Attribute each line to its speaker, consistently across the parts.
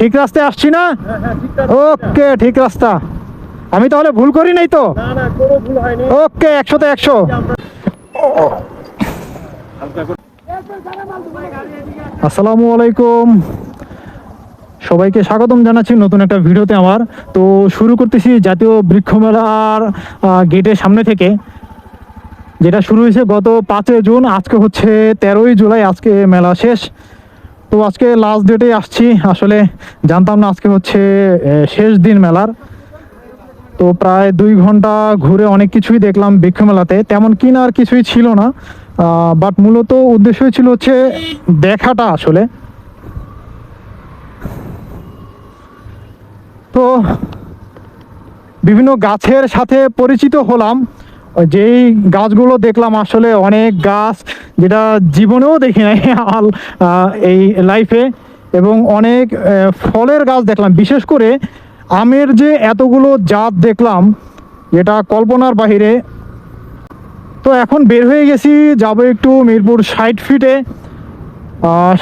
Speaker 1: ঠিক রাস্তায় আসছি না? ওকে, ঠিক রাস্তা। আমি তাহলে ভুল করি নাই তো? ওকে, একশোতে একশো। আসসালামু আলাইকুম। সবাইকে স্বাগতম জানাচ্ছি নতুন একটা ভিডিওতে আমার। তো শুরু করতেছি জাতীয় বৃক্ষ মেলার গেটের সামনে থেকে। যেটা শুরু হয়েছে গত পাঁচই জুন, আজকে হচ্ছে তেরোই জুলাই, আজকে মেলা শেষ। তো আজকে লাস্ট ডেটে আসছি। আসলে জানতাম না আজকে হচ্ছে শেষ দিন মেলার। তো প্রায় দুই ঘণ্টা ঘুরে অনেক কিছুই দেখলাম বৃক্ষ মেলাতে। তেমন কিনার কিছুই ছিল না। বাট মূলত উদ্দেশ্যই ছিল হচ্ছে দেখাটা আসলে। তো বিভিন্ন গাছের সাথে পরিচিত হলাম। যেই গাছগুলো দেখলাম, আসলে অনেক গাছ যেটা জীবনেও দেখি নাই আল এই লাইফে এবং অনেক ফলের গাছ দেখলাম। বিশেষ করে আমের যে এতগুলো জাত দেখলাম, যেটা কল্পনার বাহিরে। তো এখন বের হয়ে গেছি, যাব একটু মিরপুর ষাট ফিটে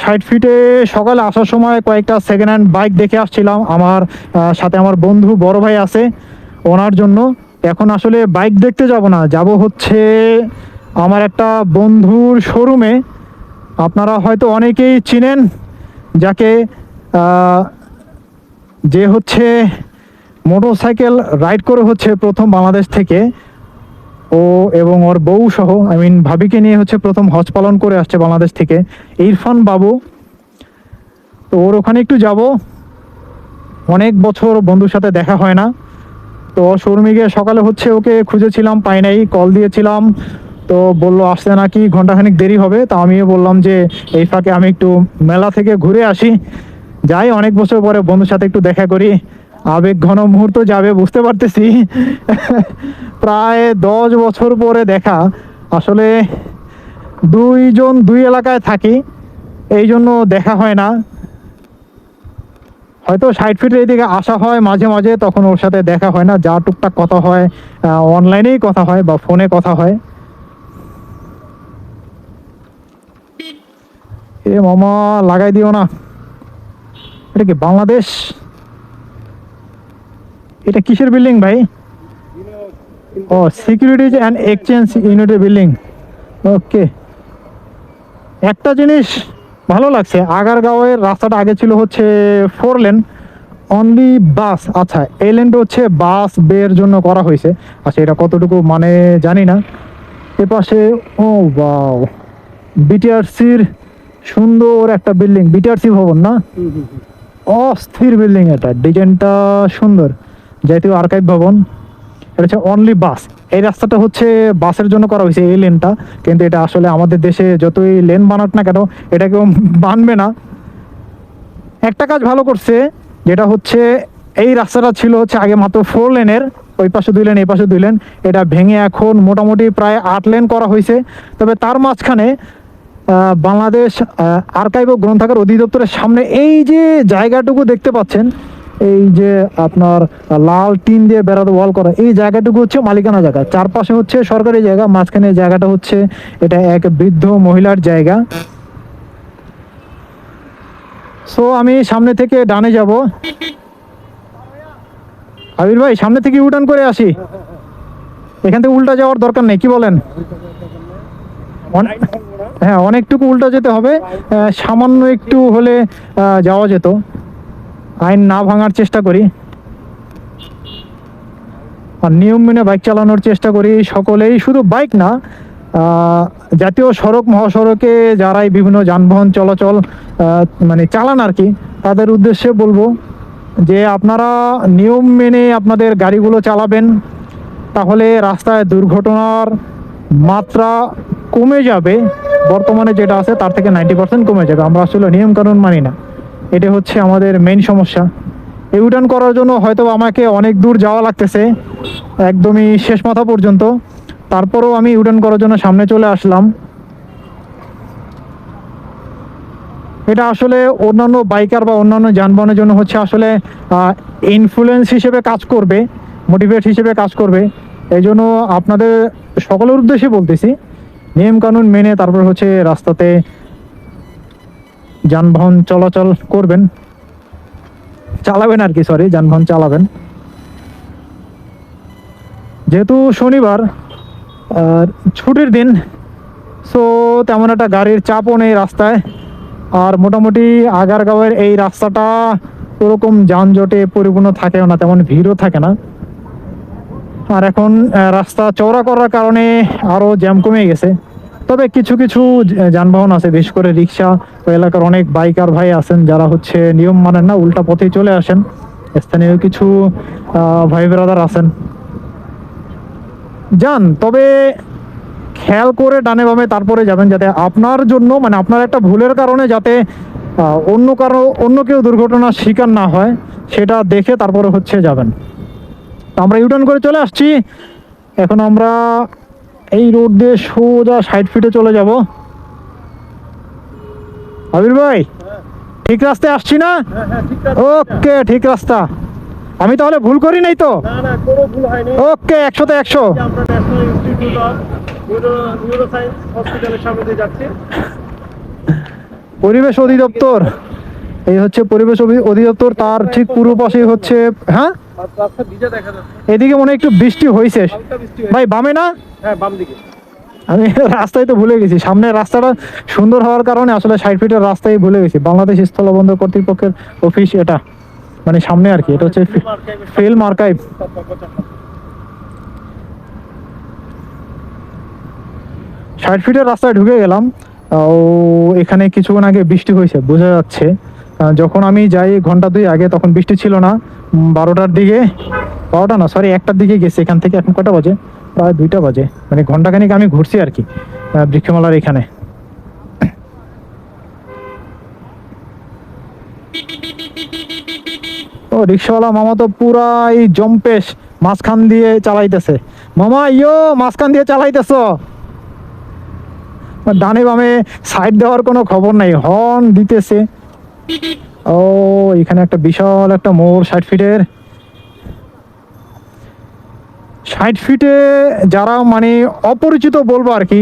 Speaker 1: ষাট ফিটে সকালে আসার সময় কয়েকটা সেকেন্ড হ্যান্ড বাইক দেখে আসছিলাম। আমার সাথে আমার বন্ধু বড় ভাই আছে, ওনার জন্য। এখন আসলে বাইক দেখতে যাব না। যাব হচ্ছে আমার একটা বন্ধুর শোরুমে। আপনারা হয়তো অনেকেই চিনেন, যাকে যে হচ্ছে মোটরসাইকেল রাইড করে হচ্ছে প্রথম বাংলাদেশ থেকে। ও এবং ওর বউ সহ, আই মিন ভাবিকে নিয়ে হচ্ছে প্রথম হজ পালন করে আসছে বাংলাদেশ থেকে। ইরফান বাবু। তো ওর ওখানে একটু যাব। অনেক বছর বন্ধুর সাথে দেখা হয় না। তো শোরুমে গিয়ে সকালে হচ্ছে ওকে খুঁজেছিলাম, পাই নাই কল দিয়েছিলাম। তো বলল আসতে নাকি? ঘন্টাখানিক দেরি হবে। তা আমিও বললাম যে, এই ফাঁকে আমি একটু মেলা থেকে ঘুরে আসি। যাই, অনেক বছর পরে বন্ধুর সাথে একটু দেখা করি। আবেগ ঘন মুহূর্ত যাবে, বুঝতে পারতেছি। প্রায় দশ বছর পরে দেখা। আসলে দুইজন দুই এলাকায় থাকি এই জন্য দেখা হয় না। হয়তো ষাট ফিটের এদিকে আসা হয়, মাঝে মাঝে তখন ওর সাথে দেখা হয় না, যা টুকটাক কথা হয় অনলাইনেই কথা হয় বা ফোনে কথা হয়। এ মামা, লাগাই দিও না। এটা কি বাংলাদেশ? এটা কিসের বিল্ডিং ভাই? ও সিকিউরিটিজ অ্যান্ড এক্সচেঞ্জ ইউনিটের বিল্ডিং ওকে একটা জিনিস ভালো লাগছে। আগারগাঁওয়ের রাস্তাটা আগে ছিল হচ্ছে ফোর লেন অনলি বাস আচ্ছা এই লেনটা হচ্ছে বাস বের জন্য করা হয়েছে। আচ্ছা এটা কতটুকু মানে জানি না। এ পাশে ও বাও বিটিআরসির সুন্দর একটা বিল্ডিং বিটিআরসি ভবন না? অস্থির বিল্ডিং এটা ডিজাইনটা সুন্দর। যেহেতু আর্কাইভ ভবন। এটা হচ্ছে অনলি বাস এই রাস্তাটা হচ্ছে বাসের জন্য করা হয়েছে, এই লেনটা কিন্তু এটা আসলে আমাদের দেশে যতই লেন বানাক না কেন, এটা কেউ বানবে না। একটা কাজ ভালো করছে, যেটা হচ্ছে এই রাস্তাটা ছিল হচ্ছে আগে মাত্র ফোর লেনের ওই পাশে দুই লেন এই পাশে দুই লেন এটা ভেঙে এখন মোটামুটি প্রায় আট লেন করা হয়েছে। তবে তার মাঝখানে বাংলাদেশ আর্কাইভ ও গ্রন্থাগার অধিদপ্তরের সামনে এই যে জায়গাটুকু দেখতে পাচ্ছেন এই যে আপনার লাল টিন দিয়ে বেড়াতে ওয়াল করা, এই জায়গাটুকু হচ্ছে মালিকানা জায়গা। চারপাশে হচ্ছে সরকারি জায়গা, মাঝখানে জায়গাটা হচ্ছে এটা এক বৃদ্ধ মহিলার জায়গা। সো আমি সামনে থেকে ডানে যাব। আবির ভাই, সামনে থেকে উঠান করে আসি। এখান থেকে উল্টা যাওয়ার দরকার নেই, কি বলেন? হ্যাঁ অনেকটুকু উল্টা যেতে হবে। সামান্য একটু হলে যাওয়া যেত। আইন না ভাঙার চেষ্টা করি। আর নিয়ম মেনে বাইক চালানোর চেষ্টা করি। সকলেই শুধু বাইক না জাতীয় সড়ক, মহাসড়কে যারাই বিভিন্ন যানবাহন চলাচল মানে চালান আর কি, তাদের উদ্দেশ্যে বলব যে আপনারা নিয়ম মেনে আপনাদের গাড়িগুলো চালাবেন, তাহলে রাস্তায় দুর্ঘটনার মাত্রা কমে যাবে। বর্তমানে যেটা আছে তার থেকে নাইনটি পার্সেন্ট কমে যাবে। আমরা আসলে নিয়ম কানুন মানি না। এটা হচ্ছে আমাদের মেইন সমস্যা। এই উঠান করার জন্য হয়তো আমাকে অনেক দূর যাওয়া লাগতেছে, একদমই শেষ মাথা পর্যন্ত। তারপরেও আমি উঠান করার জন্য সামনে চলে আসলাম। এটা আসলে অন্যান্য বাইকার বা অন্যান্য যানবাহনের জন্য হচ্ছে আসলে ইনফ্লুয়েন্স হিসেবে কাজ করবে মোটিভেট হিসেবে কাজ করবে। এই জন্য আপনাদের সকলের উদ্দেশ্যে বলতেছি, নিয়মকানুন মেনে তারপর হচ্ছে রাস্তাতে যানবাহন চলাচল করবেন। চালাবেন আর কি সরি যানবাহন চালাবেন। যেহেতু শনিবার ছুটির দিন সো তেমন একটা গাড়ির চাপও নেই রাস্তায়। আর মোটামুটি আগারগাঁওয়ের এই রাস্তাটা ওরকম যানজটে পরিপূর্ণ থাকেও না, তেমন ভিড়ও থাকে না। আর এখন রাস্তা চওড়া করার কারণে আরও জ্যাম কমে গেছে। তবে কিছু কিছু যানবাহন আছে, বিশেষ করে রিক্সা এলাকার অনেক বাইকার ভাই আছেন যারা হচ্ছে নিয়ম মানেন না, উল্টা পথেই চলে আসেন। স্থানীয় কিছু ভাই ব্রাদার আছেন। যান, তবে খেয়াল করে ডানে বামে তারপরে যাবেন যাতে আপনার জন্য মানে আপনার একটা ভুলের কারণে যাতে অন্য কারও, অন্য কেউ দুর্ঘটনার শিকার না হয়, সেটা দেখে তারপরে হচ্ছে যাবেন। আমরা ইউটার্ন করে চলে আসছি। এখন আমরা এই রোড দিয়ে সোজা ষাট ফিটে চলে যাব। আবির ভাই ঠিক রাস্তায় আসছি না? ওকে ঠিক রাস্তা। আমি তাহলে ভুল করি নাই তো? ওকে একশোতে একশো। পরিবেশ অধিদপ্তর। এই হচ্ছে পরিবেশ অধিদপ্তর তার ঠিক পূর্ব পাশেই হচ্ছে হ্যাঁ?
Speaker 2: দেখা যাচ্ছে।
Speaker 1: এদিকে মনে একটু বৃষ্টি হয়েছে। ভাই বামে না?
Speaker 2: হ্যাঁ বাম দিকে।
Speaker 1: আমি রাস্তায় তো ভুলে গেছি। সামনের রাস্তাটা সুন্দর হওয়ার কারণে আসলে ষাট ফিটের রাস্তায় ভুলে গেছি। বাংলাদেশ স্থলবন্দর কর্তৃপক্ষের অফিস এটা। মানে সামনে আর কি এটা হচ্ছে ফিল্ম আর্কাইভ ষাট ফিটের রাস্তায় ঢুকে গেলাম। ও এখানে কিছুক্ষণ আগে বৃষ্টি হয়েছে বোঝা যাচ্ছে। যখন আমি যাই ঘণ্টা দুই আগে, তখন বৃষ্টি ছিল না। বারোটার দিকে, বারোটা না সরি একটার দিকে গেছি। এখান থেকে এখন কটা বাজে? প্রায় দুইটা বাজে। মানে ঘন্টাখানিক আমি ঘুরছি আর কি বৃক্ষমালার এখানে। ও, রিক্সাওয়ালা মামা তো পুরাই জম্পেশ, মাঝখান দিয়ে চালাইতেছে। মামা, ইয়ো, মাঝখান দিয়ে চালাইতেছ? ডানে বামে সাইড দেওয়ার কোনো খবর নাই। হর্ন দিতেছে। ও, এখানে একটা বিশাল একটা মোড়, ষাট ফিটের। ষাট ফিটে যারা মানে অপরিচিত বলব আর কি,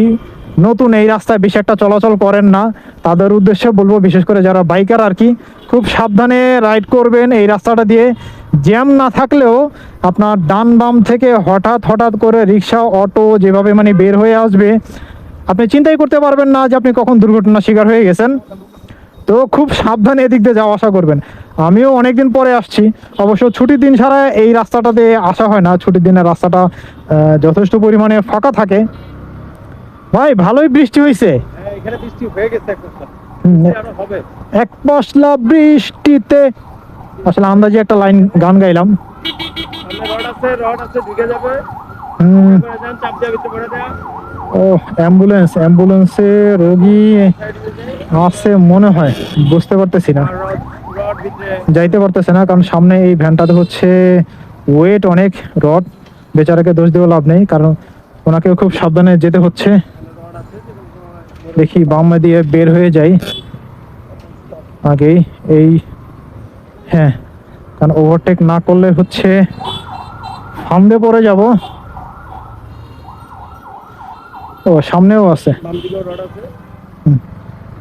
Speaker 1: নতুন এই রাস্তায় বেশি একটা চলাচল করেন না, তাদের উদ্দেশ্যে বলব বিশেষ করে যারা বাইকার আর কি, খুব সাবধানে রাইড করবেন এই রাস্তাটা দিয়ে। জ্যাম না থাকলেও আপনার ডান বাম থেকে হঠাৎ হঠাৎ করে রিক্সা, অটো যেভাবে মানে বের হয়ে আসবে, আপনি চিন্তাই করতে পারবেন না যে আপনি কখন দুর্ঘটনার শিকার হয়ে গেছেন। তো খুব সাবধানে এদিক দিয়ে যাওয়া আসা করবেন। আমিও অনেকদিন পরে আসছি। অবশ্য ছুটির দিন ছাড়া এই রাস্তাটাতে আসা হয় না। ছুটির দিনে রাস্তাটা যথেষ্ট পরিমাণে ফাঁকা থাকে। ভাই ভালোই বৃষ্টি হয়েছে
Speaker 2: হ্যাঁ হয়ে গেছে এক
Speaker 1: পশলা বৃষ্টিতে। আসলে আন্দাজে একটা লাইন গান গাইলাম। ও অ্যাম্বুলেন্স অ্যাম্বুলেন্সে রোগী। আছে মনে হয় বুঝতে পারতেছি না। যাইতে পারতেছে না, কারণ সামনে এই ভ্যানটাতে হচ্ছে ওয়েট অনেক, রড, বেচারাকে দোষ দেওয়া লাভ নেই, কারণ ওনাকেও খুব সাবধানে যেতে হচ্ছে। দেখি বামে দিয়ে বের হয়ে যাই। আগেই এই হ্যাঁ কারণ ওভারটেক না করলে হচ্ছে ফান্দে পড়ে যাব। ও, সামনেও আছে
Speaker 2: বাম দিকেও রড আছে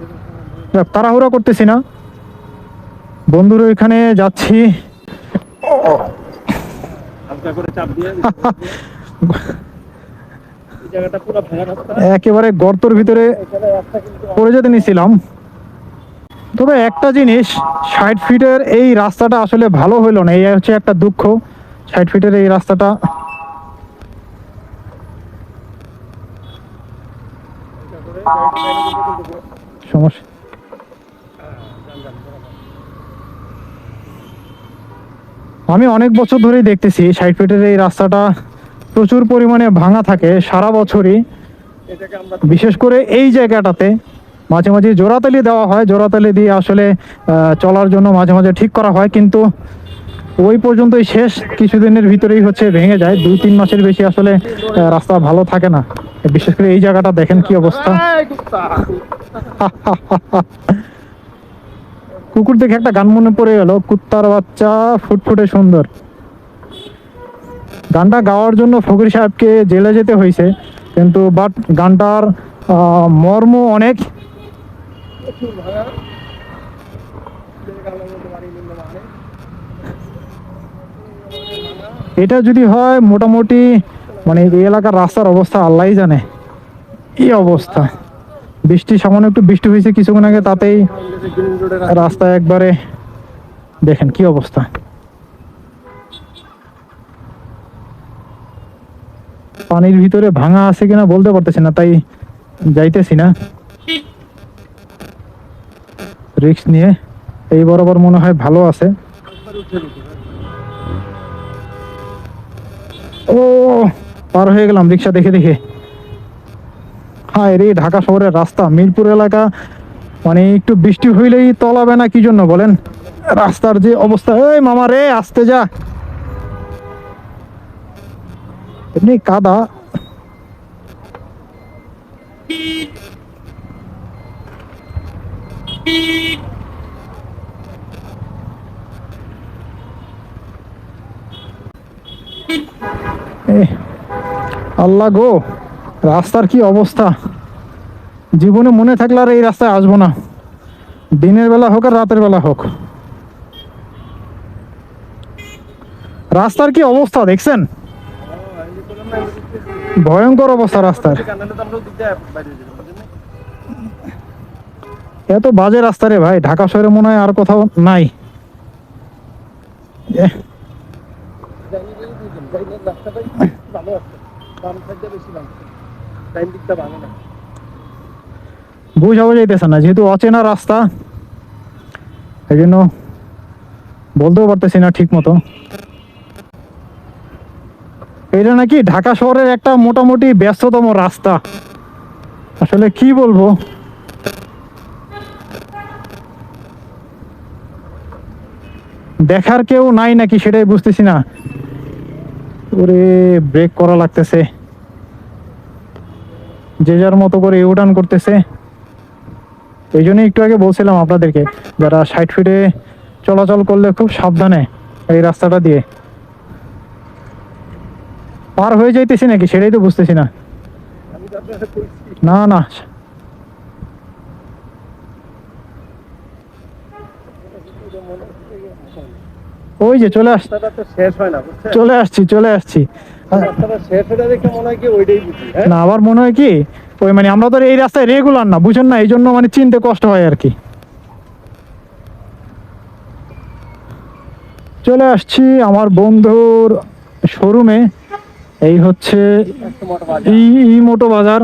Speaker 1: যাক, তাড়াহুড়া করতেছি না। বন্ধুর ওইখানে যাচ্ছি। একেবারে গর্তর ভিতরে পড়ে যেতে নিছিলাম তবে একটা জিনিস ষাট ফিটের এই রাস্তাটা আসলে ভালো হইল না। এই হচ্ছে একটা দুঃখ ষাট ফিটের এই রাস্তাটা। সমস্যা। আমি অনেক বছর ধরেই দেখতেছি ষাট ফিটের এই রাস্তাটা প্রচুর পরিমাণে ভাঙা থাকে সারা বছরই। বিশেষ করে এই জায়গাটাতে মাঝে মাঝে জোড়াতালি দেওয়া হয়। জোড়াতালি দিয়ে আসলে চলার জন্য মাঝে মাঝে ঠিক করা হয়। কিন্তু ওই পর্যন্তই শেষ কিছুদিনের ভিতরেই হচ্ছে ভেঙে যায়। দুই তিন মাসের বেশি আসলে রাস্তা ভালো থাকে না। বিশেষ করে এই জায়গাটা দেখেন কি অবস্থা। কুকুর দেখে একটা গান মনে পড়ে গেল, কুত্তার বাচ্চা ফুটফুটে সুন্দর। গানটা গাওয়ার জন্য ফকির সাহেবকে জেলে যেতে হয়েছে, কিন্তু বাট গানটার মর্ম অনেক। এটা যদি হয়, মোটামুটি মানে এই এলাকার রাস্তার অবস্থা আল্লাহই জানে। এই অবস্থা। বৃষ্টি সামান্য একটু বৃষ্টি হয়েছে কিছুক্ষণ আগে, তাতেই রাস্তা একবারে দেখেন কি অবস্থা। পানির ভিতরে ভাঙা আছে কিনা বলতে পারতেছি না, তাই যাইতেছি না। রিক্স নিয়ে এই বরাবর মনে হয় ভালো আছে। ও, পার হয়ে গেলাম রিক্সা দেখে দেখে। হায় ঢাকা শহরের রাস্তা। মিরপুর এলাকা মানে একটু বৃষ্টি হইলেই তলাবে না, কি জন্য বলেন? রাস্তার যে অবস্থা, এই মামা রে, আসতে যা। এমনি কাদা। আল্লাহ গো, রাস্তার কি অবস্থা? জীবনে মনে থাকলে আর এই রাস্তায় আসব না। দিনের বেলা হোক আর রাতের বেলা হোক। রাস্তার কি অবস্থা দেখছেন? ভয়ঙ্কর অবস্থা রাস্তার। এত বাজে রাস্তা রে ভাই, ঢাকা শহরে মনে হয় আর কোথাও নাই।
Speaker 2: ভালো আছে। টাইম দিকটা ভালো না।
Speaker 1: বুঝাবো যাইতেছে না, যেহেতু অচেনা রাস্তা এই জন্য বলতেও পারতেছি না ঠিক মতো এটা নাকি ঢাকা শহরের একটা মোটামুটি ব্যস্ততম রাস্তা। আসলে কি বলব? দেখার কেউ নাই নাকি সেটাই বুঝতেছি না। ওরে ব্রেক করা লাগতেছে। যে যার মতো করে ইউটার্ন করতেছে। এই জন্যই একটু আগে বলছিলাম আপনাদেরকে, যারা সাইড ফিটে চলাচল করলে খুব সাবধানে এই রাস্তাটা দিয়ে। পার হয়ে যাইতেছি নাকি সেটাই তো বুঝতেছি না। না না ওই যে চলে আস
Speaker 2: রাস্তাটা তো শেষ না বুঝছেন?
Speaker 1: চলে আসছি চলে আসছি।
Speaker 2: হয়ে
Speaker 1: না আবার মনে হয় কি ওই মানে আমরা তো এই রাস্তায় রেগুলার না বুঝেন না এই জন্য মানে চিনতে কষ্ট হয় আর কি। চলে আসছি আমার বন্ধুর শোরুমে এই হচ্ছে ই মোটো বাজার।